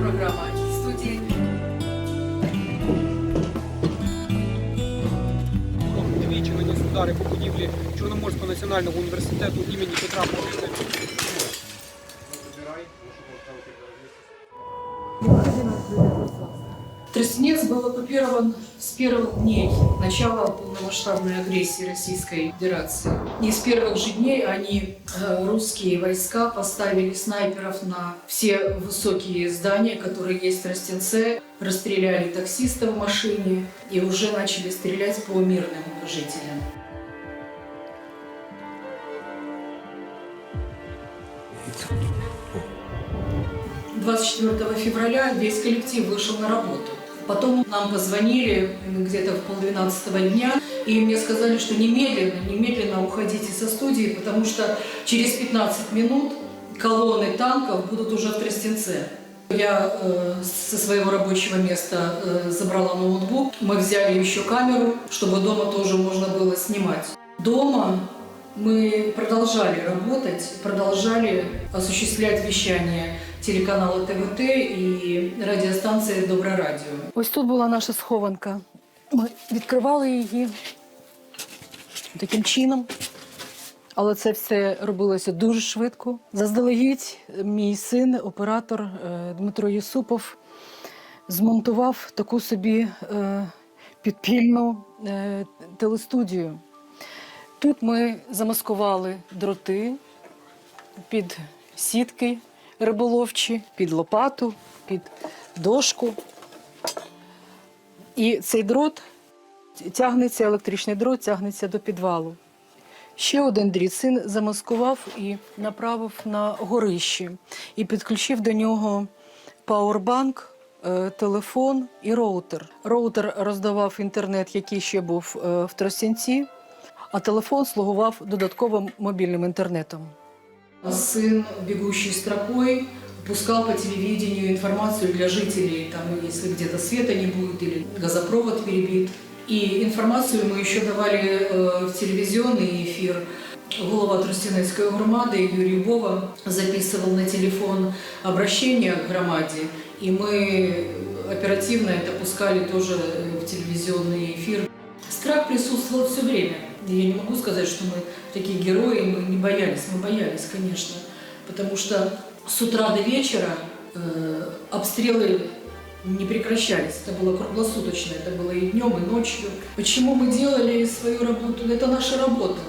Програма студії. Двічі наніс удари по будівлі Чорноморського національного університету імені Петра Порошенка. Тростенец был оккупирован первых дней начала полномасштабной агрессии Российской Федерации. И с первых же дней они, э, русские войска, поставили снайперов на все высокие здания, которые есть в Тростенце, расстреляли таксиста в машине и уже начали стрелять по мирным жителям. — 24 февраля весь коллектив вышел на работу. Потом нам позвонили где-то в полдвенадцатого дня, и мне сказали, что немедленно, немедленно уходите со студии, потому что через 15 минут колонны танков будут уже в Тростенце. Я э, со своего рабочего места э, забрала ноутбук, мы взяли еще камеру, чтобы дома тоже можно было снимать. Дома мы продолжали работать, продолжали осуществлять вещание телеканала ТВТ і радіостанції Добре Радіо. Ось тут була наша схованка. Ми відкривали її таким чином. Але це все робилося дуже швидко. Заздалегідь мій син, оператор е, Дмитро Юсупов, змонтував таку собі е, підпільну е, телестудію. Тут ми замаскували дроти під сітки риболовчі, під лопату, під дошку. І цей дрот тягнеться, електричний дрот тягнеться до підвалу. Ще один дріт син замаскував і направив на горище і підключив до нього пауербанк, е, телефон і роутер. Роутер роздавав інтернет, який ще був е, в Тростянці, а телефон слугував додатковим мобільним інтернетом. Сын, бегущий строкой, пускал по телевидению информацию для жителей, там, если где-то света не будет или газопровод перебит. И информацию мы еще давали э, в телевизионный эфир. Голова Тростянецкой громады Юрий Бова записывал на телефон обращение к громаде, и мы оперативно это пускали тоже э, в телевизионный эфир. Страх присутствовал все время. Я не могу сказать, что мы такие герои, мы не боялись. Мы боялись, конечно. Потому что с утра до вечера э, обстрелы не прекращались. Это было круглосуточно, это было и днем, и ночью. Почему мы делали свою работу? Это наша работа.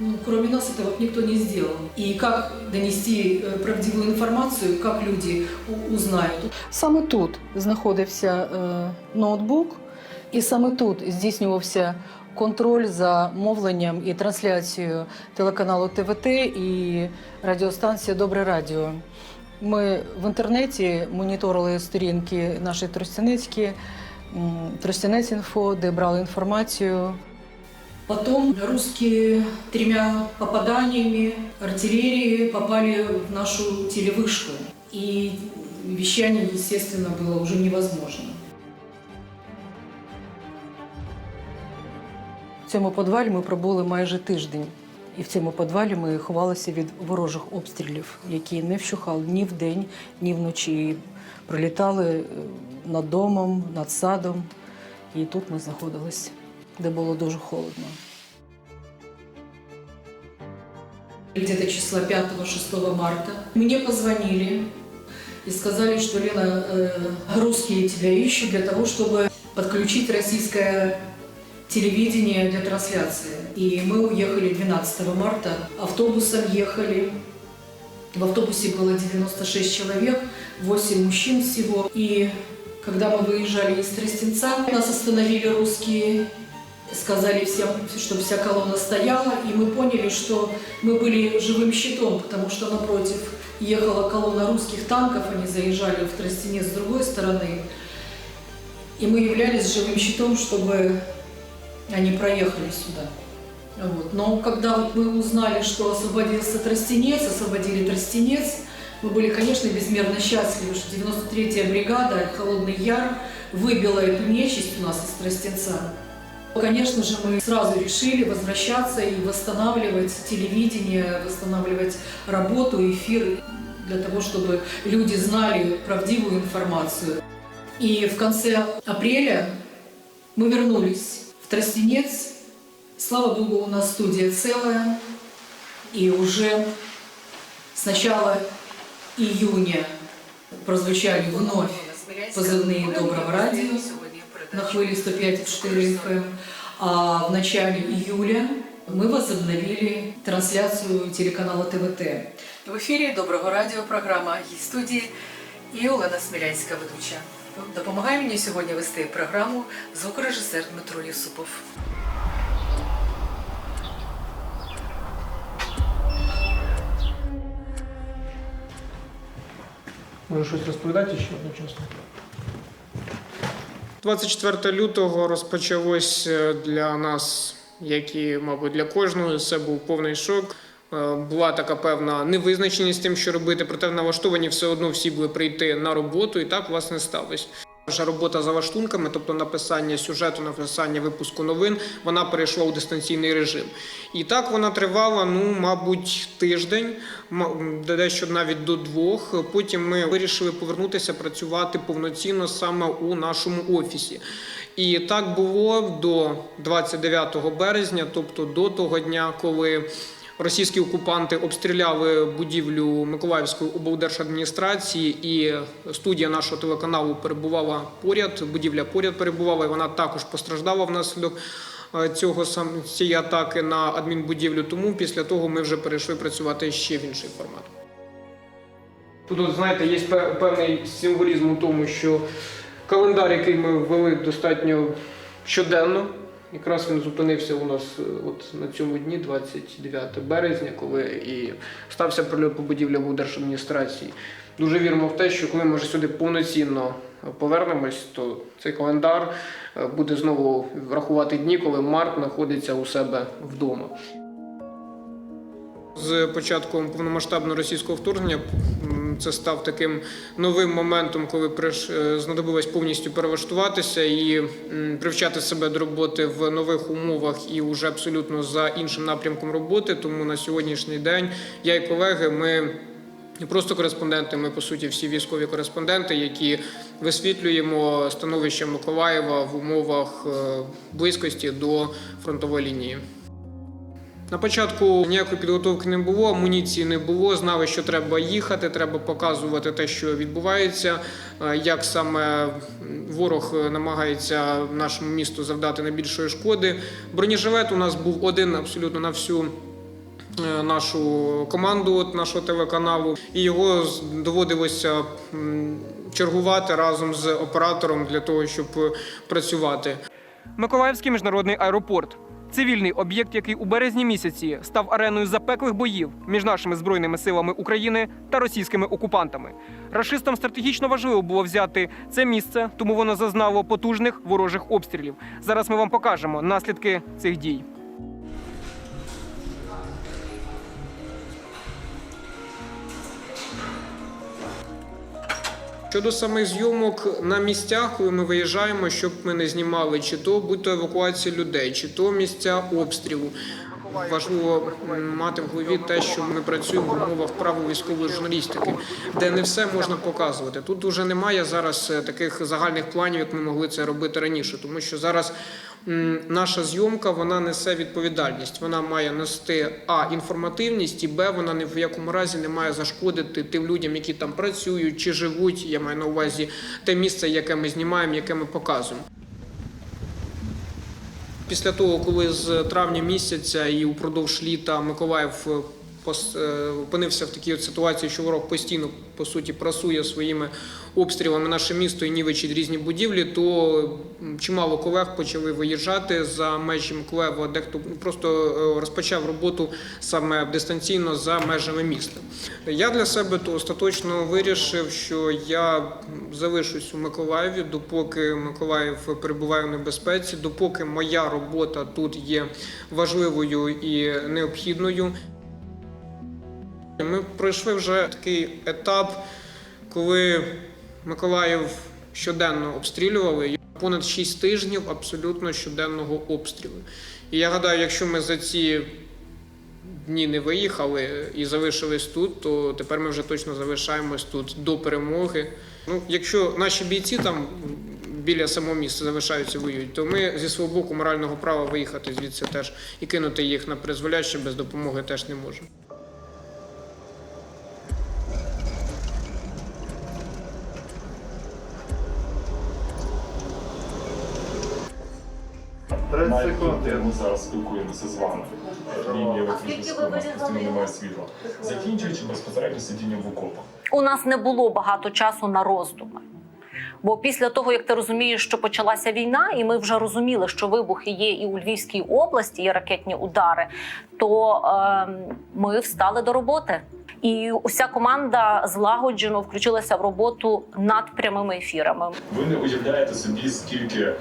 Ну, кроме нас этого никто не сделал. И как донести э, правдивую информацию, как люди у- узнают. Саме тут знаходився е, ноутбук, і саме тут здійснювався контроль за мовленням і трансляцією телеканалу ТВТ і радіостанції Добре Радіо. Ми в інтернеті моніторили сторінки наші Тростянецькі, м, Тростянець.Інфо, де брали інформацію. Потом русские тремя попаданиями артиллерии попали в нашу телевышку. И вещание, естественно, было уже невозможно. В цьому підвалі ми пробули майже тиждень. І в цьому підвалі ми ховалися від ворожих обстрілів, які не вщухали ні вдень, ні вночі. Прилітали е, над домом, над садом. І тут ми знаходились, де було дуже холодно. Где-то числа 5-6 марта мне позвонили и сказали, что Лена, э, русские тебя ищут для того, чтобы подключить российское телевидение для трансляции. И мы уехали 12 марта, автобусом ехали. В автобусе было 96 человек, 8 мужчин всего. И когда мы выезжали из Тростенца, нас остановили русские, сказали всем, чтобы вся колонна стояла, и мы поняли, что мы были живым щитом, потому что напротив ехала колонна русских танков, они заезжали в Тростенец с другой стороны, и мы являлись живым щитом, чтобы они проехали сюда. Вот. Но когда мы узнали, что освободился Тростенец, освободили Тростенец, мы были, конечно, безмерно счастливы, что 93-я бригада, Холодный Яр, выбила эту нечисть у нас из Тростенца. Конечно же, мы сразу решили возвращаться и восстанавливать телевидение, восстанавливать работу, эфир, для того, чтобы люди знали правдивую информацию. И в конце апреля мы вернулись Тростенец. Слава Богу, у нас студия целая. И уже с начала июня прозвучали вновь позывные «Доброго радио» на хвиле 105,4 FM. А в начале июля мы возобновили трансляцию телеканала ТВТ. В ефірі Доброго радіо програма «Гість студії» і Олена Смілянська ведуча. Допомагає мені сьогодні вести програму звукорежисер Дмитро Юсупов. Може щось розповідати ще одночасно? 24 лютого розпочалось е, для нас, як і, мабуть, для кожного, це був повний шок. Е, Була така певна невизначеність тим, що робити, проте налаштовані все одно всі були прийти на роботу, і так власне сталося. Наша робота за лаштунками, тобто написання сюжету, написання випуску новин, вона перейшла у дистанційний режим. І так вона тривала, ну, мабуть, тиждень, дещо навіть до двох. Потім ми вирішили повернутися працювати повноцінно саме у нашому офісі. І так було до 29 березня, тобто до того дня, коли російські окупанти обстріляли будівлю Миколаївської облдержадміністрації, і студія нашого телеканалу перебувала поряд. Будівля поряд перебувала, і вона також постраждала внаслідок е, цього сам цієї атаки на адмінбудівлю. Тому після того ми вже перейшли працювати ще в інший формат. Тут, знаєте, є певний символізм у тому, що календар, який ми ввели достатньо щоденно, якраз він зупинився у нас е, от на цьому дні, 29 березня, коли і стався прильот по будівлі в держадміністрації. Дуже віримо в те, що коли ми вже сюди повноцінно повернемось, то цей календар е, буде знову рахувати дні, коли Марк знаходиться у себе вдома. З початком повномасштабного російського вторгнення це став таким новим моментом, коли приш- е, знадобилось повністю перелаштуватися і привчати себе до роботи в нових умовах і вже абсолютно за іншим напрямком роботи. Тому на сьогоднішній день я і колеги ми. Не просто кореспонденти, ми по суті всі військові кореспонденти, які висвітлюємо становище Миколаєва в умовах е, близькості до фронтової лінії. На початку ніякої підготовки не було, амуніції не було. Знали, що треба їхати, треба показувати те, що відбувається, е, як саме ворог намагається нашому місту завдати найбільшої шкоди. Бронежилет у нас був один абсолютно на всю. е, Нашу команду от нашого телеканалу, і його доводилося чергувати разом з оператором для того, щоб працювати. Миколаївський міжнародний аеропорт. Цивільний об'єкт, який у березні місяці став ареною запеклих боїв між нашими збройними силами України та російськими окупантами. Рашистам стратегічно важливо було взяти це місце, тому воно зазнало потужних ворожих обстрілів. Зараз ми вам покажемо наслідки цих дій. Щодо самих зйомок на місцях, коли ми виїжджаємо, щоб ми не знімали чи то будь-то евакуація людей, чи то місця обстрілу. Важливо мати в голові те, що ми працюємо в умовах право-військової журналістики, де не все можна показувати. Тут вже немає зараз е, таких загальних планів, як ми могли це робити раніше, тому що зараз наша зйомка вона несе відповідальність. Вона має нести а інформативність, і б вона ні в якому разі не має зашкодити тим людям, які там працюють чи живуть. Я маю на увазі те місце, яке ми знімаємо, яке ми показуємо. Після того, коли з травня місяця і упродовж літа Миколаїв е, опинився в такій от ситуації, що ворог постійно по суті прасує своїми обстрілами наше місто і нівечить різні будівлі, то чимало колег почали виїжджати за межі Миколаєва. Дехто просто е, розпочав роботу саме дистанційно за межами міста. Я для себе то остаточно вирішив, що я залишусь у Миколаєві, допоки Миколаїв перебуває в небезпеці, допоки моя робота тут є важливою і необхідною. Ми пройшли вже такий етап, коли Миколаїв щоденно обстрілювали. Понад 6 тижнів абсолютно щоденного обстрілу. І я гадаю, якщо ми за ці дні не виїхали і залишились тут, то тепер ми вже точно залишаємось тут до перемоги. Ну, якщо наші бійці там біля самого місця залишаються воюють, то ми зі свого боку морального права виїхати звідси теж і кинути їх на призволяще без допомоги теж не можемо. Навіть тут, де ми зараз спілкуємося з вами. Лінія постійно немає світла. Закінчуючи безпосередньо сидінням в окопах. у нас не було багато часу на роздуми. Бо після того, як ти розумієш, що почалася війна, і ми вже розуміли, що вибухи є і у Львівській області, є ракетні удари, то е, ми встали до роботи. І уся команда злагоджено включилася в роботу над прямими ефірами. Ви не уявляєте собі, скільки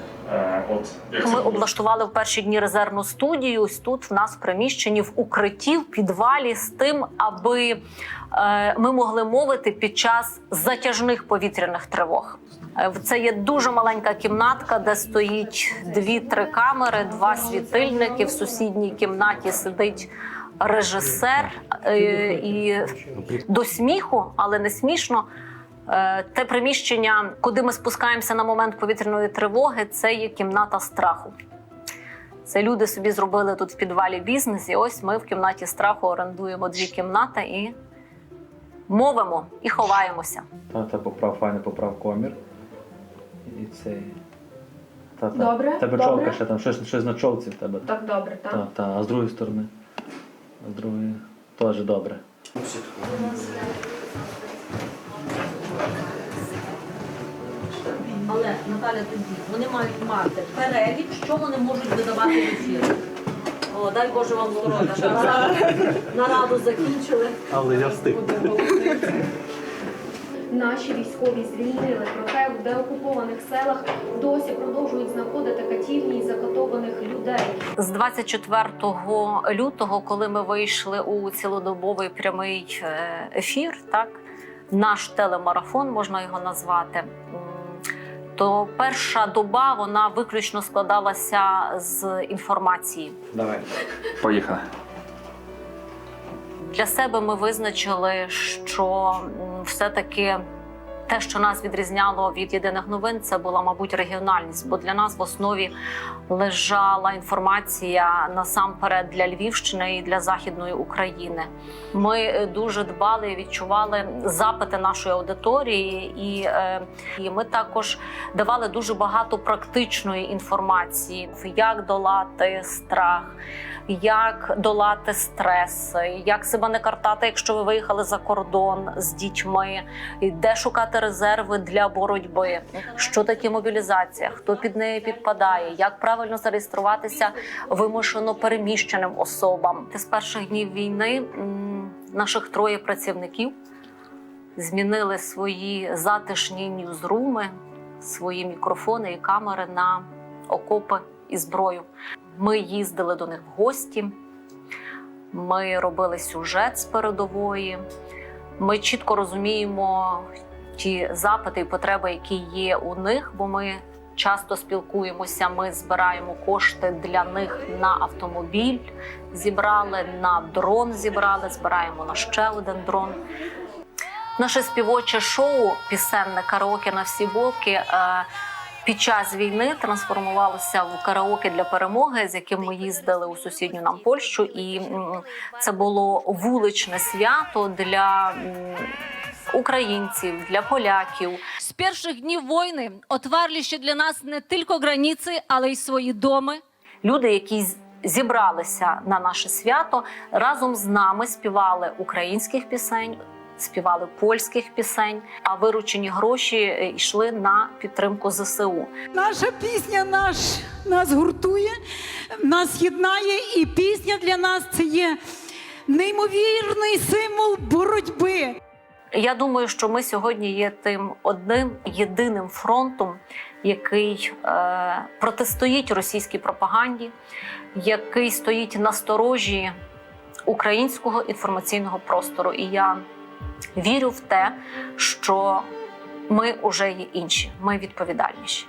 от як Ми облаштували в перші дні резервну студію. Ось тут в нас в приміщенні в укритті, в підвалі з тим, аби е, ми могли мовити під час затяжних повітряних тривог. Е, Це є дуже маленька кімнатка, де стоїть дві-три камери, два світильники. В сусідній кімнаті сидить режисер е, і до сміху, але не смішно. Е, Те приміщення, куди ми спускаємося на момент повітряної тривоги, це є кімната страху. Це люди собі зробили тут в підвалі бізнес, і ось ми в кімнаті страху орендуємо дві кімнати і мовимо і ховаємося. Та, та поправ, файно поправ комір. І цей. Та, та. Добре, Тебе добре. чолка ще там, щось, щось на чолці в тебе. Так добре, так. Та, та. А з другої сторони. А з другої теж добре. Але Наталя тоді вони мають мати перелік, що вони можуть видавати в ефір. О, дай Боже вам здоров'я. що нараду- Нараду закінчили. Але я встиг. Наші військові звільнили, проте в деокупованих селах досі продовжують знаходити катівні і закатованих людей. З 24 лютого, коли ми вийшли у цілодобовий прямий е, ефір, так наш телемарафон можна його назвати. То перша доба вона виключно складалася з інформації. Давай. Поїхали. Для себе ми визначили, що все-таки те, що нас відрізняло від єдиних новин, це була, мабуть, регіональність. Бо для нас в основі лежала інформація насамперед для Львівщини і для Західної України. Ми е, дуже дбали і відчували запити нашої аудиторії, і, е, і ми також давали дуже багато практичної інформації, як долати страх як долати стрес, як себе не картати, якщо ви виїхали за кордон з дітьми, де шукати резерви для боротьби, що таке мобілізація, хто під неї підпадає, як правильно зареєструватися вимушено переміщеним особам. З перших днів війни наших троє працівників змінили свої затишні ньюзруми, свої мікрофони і камери на окопи і зброю. Ми їздили до них в гості, ми робили сюжет з передової. Ми чітко розуміємо ті запити і потреби, які є у них, бо ми часто спілкуємося. Ми збираємо кошти для них на автомобіль, зібрали на дрон, зібрали, збираємо на ще один дрон. Наше співоче шоу пісенне караоке на всі боки. Під час війни трансформувалося в караоке для перемоги, з яким ми їздили у сусідню нам Польщу, і це було вуличне свято для українців, для поляків. З перших днів війни отварли ще для нас не тільки границі, але й свої доми. Люди, які зібралися на наше свято, разом з нами співали українських пісень. Співали польських пісень, а виручені гроші е, йшли на підтримку ЗСУ. Наша пісня наш, нас гуртує, нас єднає, і пісня для нас це є неймовірний символ боротьби. Я думаю, що ми сьогодні є тим одним єдиним фронтом, який е, протистоїть російській пропаганді, який стоїть на сторожі українського інформаційного простору. І я вірю в те, що ми вже є інші, ми відповідальніші.